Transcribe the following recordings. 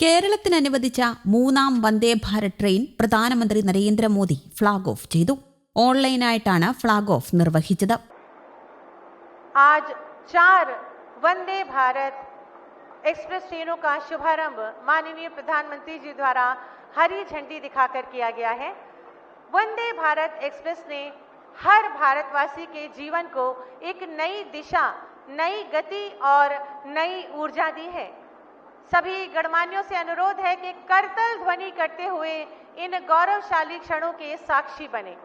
കേരളത്തിന് അനുവദിച്ച മൂന്നാം വന്ദേ ഭാരത് ട്രെയിൻ പ്രധാനമന്ത്രി നരേന്ദ്രമോദി ഫ്ളാഗ് ഓഫ് ചെയ്തു ഓൺലൈനായിട്ടാണ് ഫ്ളാഗ് ഓഫ് നിർവഹിച്ചത് आज चार वंदे भारत एक्सप्रेस ट्रेनों का शुभारंभ माननीय प्रधानमंत्री जी द्वारा हरी झंडी दिखाकर किया गया है वंदे भारत एक्सप्रेस ने हर भारतवासी के जीवन को एक नई दिशा नई गति और नई ऊर्जा दी है सभी गणमान्यों से अनुरोध है कि करतल ध्वनि करते हुए इन गौरवशाली क्षणों के साक्षी बने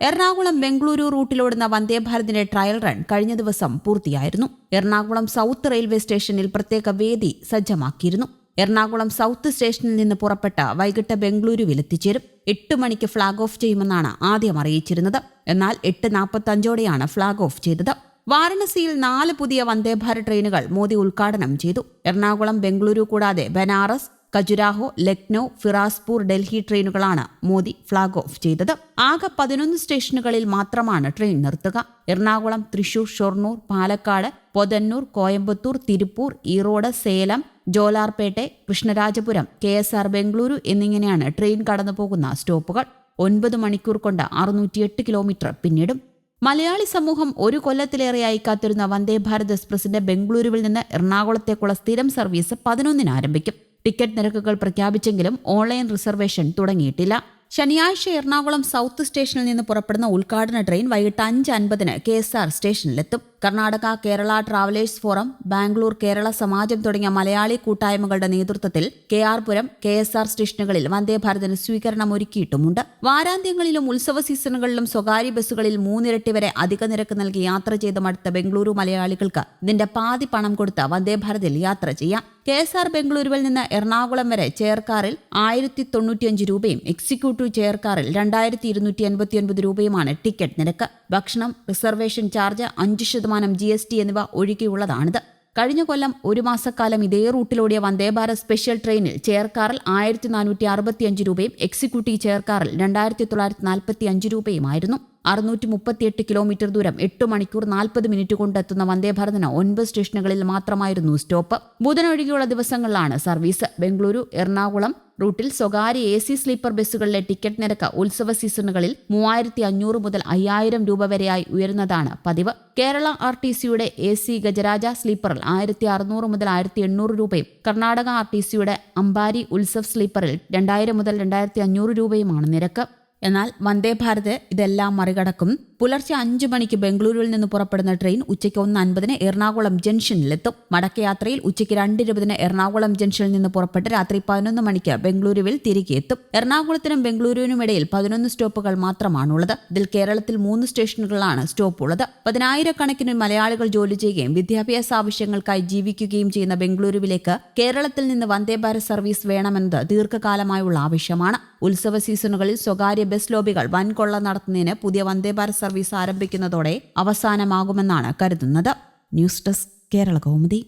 എറണാകുളം ബംഗളൂരു റൂട്ടിലോടുന്ന വന്ദേ ഭാരതിന്റെ ട്രയൽ റൺ കഴിഞ്ഞ ദിവസം പൂർത്തിയായിരുന്നു എറണാകുളം സൗത്ത് റെയിൽവേ സ്റ്റേഷനിൽ പ്രത്യേക വേദി സജ്ജമാക്കിയിരുന്നു എറണാകുളം സൗത്ത് സ്റ്റേഷനിൽ നിന്ന് പുറപ്പെട്ട വൈകിട്ട് ബംഗളൂരുവിൽ എത്തിച്ചേരും എട്ട് മണിക്ക് ഫ്ളാഗ് ഓഫ് ചെയ്യുമെന്നാണ് ആദ്യം അറിയിച്ചിരുന്നത് എന്നാൽ എട്ട് നാൽപ്പത്തഞ്ചോടെയാണ് ഫ്ളാഗ് ഓഫ് ചെയ്തത് വാരണസിയിൽ നാല് പുതിയ വന്ദേ ഭാരത് ട്രെയിനുകൾ മോദി ഉദ്ഘാടനം ചെയ്തു. എറണാകുളം ബംഗളൂരു കൂടാതെ ബനാറസ് ഖജുരാഹോ ലക്നൌ ഫിറാസ്പൂർ ഡൽഹി ട്രെയിനുകളാണ് മോദി ഫ്ളാഗ് ഓഫ് ചെയ്തത്. ആകെ പതിനൊന്ന് സ്റ്റേഷനുകളിൽ മാത്രമാണ് ട്രെയിൻ നിർത്തുക. Ernakulam Thrissur Shoranur Palakkad Podanur Coimbatore Tiruppur Erode Salem Jolarpettai Krishnarajapuram K S R Bengaluru എന്നിങ്ങനെയാണ് ട്രെയിൻ കടന്നുപോകുന്ന സ്റ്റോപ്പുകൾ. ഒൻപത് മണിക്കൂർ കൊണ്ട് അറുന്നൂറ്റിയെട്ട് കിലോമീറ്റർ പിന്നിടും. മലയാളി സമൂഹം ഒരു കൊല്ലത്തിലേറെയായി കാത്തിരുന്ന വന്ദേ ഭാരത് എക്സ്പ്രസിന്റെ ബംഗളൂരുവിൽ നിന്ന് എറണാകുളത്തേക്കുള്ള സ്ഥിരം സർവീസ് പതിനൊന്നിന് ആരംഭിക്കും. ടിക്കറ്റ് നിരക്കുകൾ പ്രഖ്യാപിച്ചെങ്കിലും ഓൺലൈൻ റിസർവേഷൻ തുടങ്ങിയിട്ടില്ല. ശനിയാഴ്ച എറണാകുളം സൗത്ത് സ്റ്റേഷനിൽ നിന്ന് പുറപ്പെടുന്ന ഉദ്ഘാടന ട്രെയിൻ വൈകിട്ട് അഞ്ച് അൻപതിന് കെ എസ് ആർ സ്റ്റേഷനിലെത്തും. കർണാടക കേരള ട്രാവലേഴ്സ് ഫോറം ബാംഗ്ലൂർ കേരള സമാജം തുടങ്ങിയ മലയാളി കൂട്ടായ്മകളുടെ നേതൃത്വത്തിൽ K R Puram K S R സ്റ്റേഷനുകളിൽ വന്ദേ ഭാരതിന് സ്വീകരണം ഒരുക്കിയിട്ടുമുണ്ട്. വാരാന്ത്യങ്ങളിലും ഉത്സവ സീസണുകളിലും സ്വകാര്യ ബസ്സുകളിൽ മൂന്നിരട്ടി വരെ അധിക നിരക്ക് നൽകി യാത്ര ചെയ്ത് മടുത്ത ബംഗളൂരു മലയാളികൾക്ക് ഇതിന്റെ പാതി പണം കൊടുത്ത് വന്ദേ ഭാരതിൽ യാത്ര ചെയ്യാം. കെ എസ് ആർ ബംഗളൂരുവിൽ നിന്ന് എറണാകുളം വരെ ചെയർകാറിൽ ആയിരത്തി തൊണ്ണൂറ്റിയഞ്ച് രൂപയും എക്സിക്യൂട്ടീവ് ചെയർകാറിൽ രണ്ടായിരത്തി ഇരുന്നൂറ്റി എൺപത്തിയൊൻപത് രൂപയുമാണ് ടിക്കറ്റ് നിരക്ക്. ഭക്ഷണം റിസർവേഷൻ ചാർജ് അഞ്ച് ശതമാനം ജി എസ് ടി എന്നിവ ഒഴികെയുള്ളതാണിത്. കഴിഞ്ഞ കൊല്ലം ഒരു മാസക്കാലം ഇതേ റൂട്ടിലോടിയ വന്ദേഭാരത് സ്പെഷ്യൽ ട്രെയിനിൽ ചെയർകാറിൽ ആയിരത്തി നാനൂറ്റി അറുപത്തിയഞ്ച് രൂപയും എക്സിക്യൂട്ടീവ് ചെയർകാറിൽ രണ്ടായിരത്തി തൊള്ളായിരത്തി നാൽപ്പത്തി അഞ്ച് രൂപയുമായിരുന്നു. അറുന്നൂറ്റി മുപ്പത്തിയെട്ട് കിലോമീറ്റർ ദൂരം എട്ട് മണിക്കൂർ നാൽപ്പത് മിനിറ്റ് കൊണ്ടെത്തുന്ന വന്ദേഭാരതിന് ഒൻപത് സ്റ്റേഷനുകളിൽ മാത്രമായിരുന്നു സ്റ്റോപ്പ്. ബുധനൊഴികെയുള്ള ദിവസങ്ങളിലാണ് സർവീസ്. ബംഗളൂരു എറണാകുളം റൂട്ടിൽ സ്വകാര്യ എ സി സ്ലീപ്പർ ബസ്സുകളിലെ ടിക്കറ്റ് നിരക്ക് ഉത്സവ സീസണുകളിൽ മൂവായിരത്തി അഞ്ഞൂറ് മുതൽ അയ്യായിരം രൂപ വരെയായി ഉയരുന്നതാണ് പതിവ്. കേരള ആർ ടി സിയുടെ എ സി ഗജരാജ സ്ലീപ്പറിൽ ആയിരത്തി അറുന്നൂറ് മുതൽ ആയിരത്തി എണ്ണൂറ് രൂപയും കർണാടക ആർ ടി സിയുടെ അംബാരി ഉത്സവ് സ്ലീപ്പറിൽ രണ്ടായിരം മുതൽ രണ്ടായിരത്തി അഞ്ഞൂറ് രൂപയുമാണ് നിരക്ക്. എന്നാൽ വന്ദേ ഭാരത് ഇതെല്ലാം മറികടക്കും. പുലർച്ചെ അഞ്ചു മണിക്ക് ബംഗളൂരുവിൽ നിന്ന് പുറപ്പെടുന്ന ട്രെയിൻ ഉച്ചയ്ക്ക് ഒന്ന് അൻപതിന് എറണാകുളം ജംഗ്ഷനിലെത്തും. മടക്കയാത്രയിൽ ഉച്ചയ്ക്ക് രണ്ട് ഇരുപതിന് എറണാകുളം ജംഗ്ഷനിൽ നിന്ന് പുറപ്പെട്ട് രാത്രി പതിനൊന്ന് മണിക്ക് ബംഗളൂരുവിൽ തിരികെ എത്തും എറണാകുളത്തിനും ബംഗളൂരുവിനും ഇടയിൽ പതിനൊന്ന് സ്റ്റോപ്പുകൾ മാത്രമാണുള്ളത്. ഇതിൽ കേരളത്തിൽ മൂന്ന് സ്റ്റേഷനുകളാണ് സ്റ്റോപ്പ് ഉള്ളത് പതിനായിരക്കണക്കിന് മലയാളികൾ ജോലി ചെയ്യുകയും വിദ്യാഭ്യാസ ആവശ്യങ്ങൾക്കായി ജീവിക്കുകയും ചെയ്യുന്ന ബംഗളൂരുവിലേക്ക് കേരളത്തിൽ നിന്ന് വന്ദേ ഭാരത് സർവീസ് വേണമെന്നത് ദീർഘകാലമായുള്ള ആവശ്യമാണ്. ഉത്സവ സീസണുകളിൽ സ്വകാര്യ ബസ് ലോബികൾ വൻകൊള്ള നടത്തുന്നതിന് പുതിയ വന്ദേ ഭാരത് സർവീസ് ആരംഭിക്കുന്നതോടെ അവസാനമാകുമെന്നാണ് കരുതുന്നത്. News desk Kerala Kaumudi.